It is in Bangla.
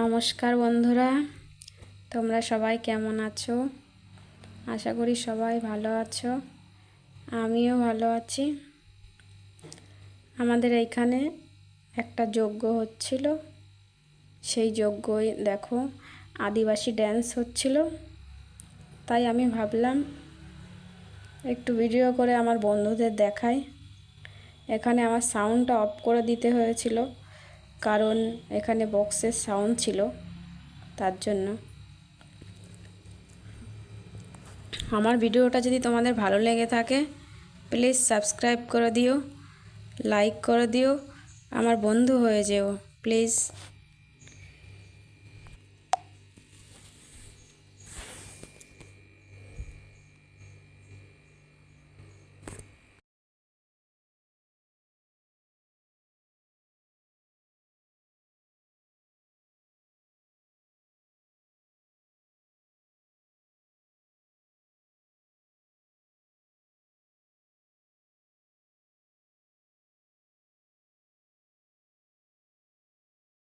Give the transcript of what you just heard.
নমস্কার বন্ধুরা, তোমরা সবাই কেমন আছো? আশা করি সবাই ভালো আছো, আমিও ভালো আছি। আমাদের এইখানে একটা যজ্ঞ হচ্ছিল, সেই যজ্ঞই দেখো আদিবাসী ড্যান্স হচ্ছিল। তাই আমি ভাবলাম, একটু ভিডিও করে আমার বন্ধুদের দেখাই। এখানে আমার সাউন্ডটা অফ করে দিতে হয়েছিল। কারণ এখানে বক্সের সাউন্ড ছিল, তার জন্য। আমার ভিডিওটা যদি তোমাদের ভালো লেগে থাকে প্লিজ সাবস্ক্রাইব করে দিও লাইক করে দিও। আমার বন্ধু হয়ে যেও প্লিজ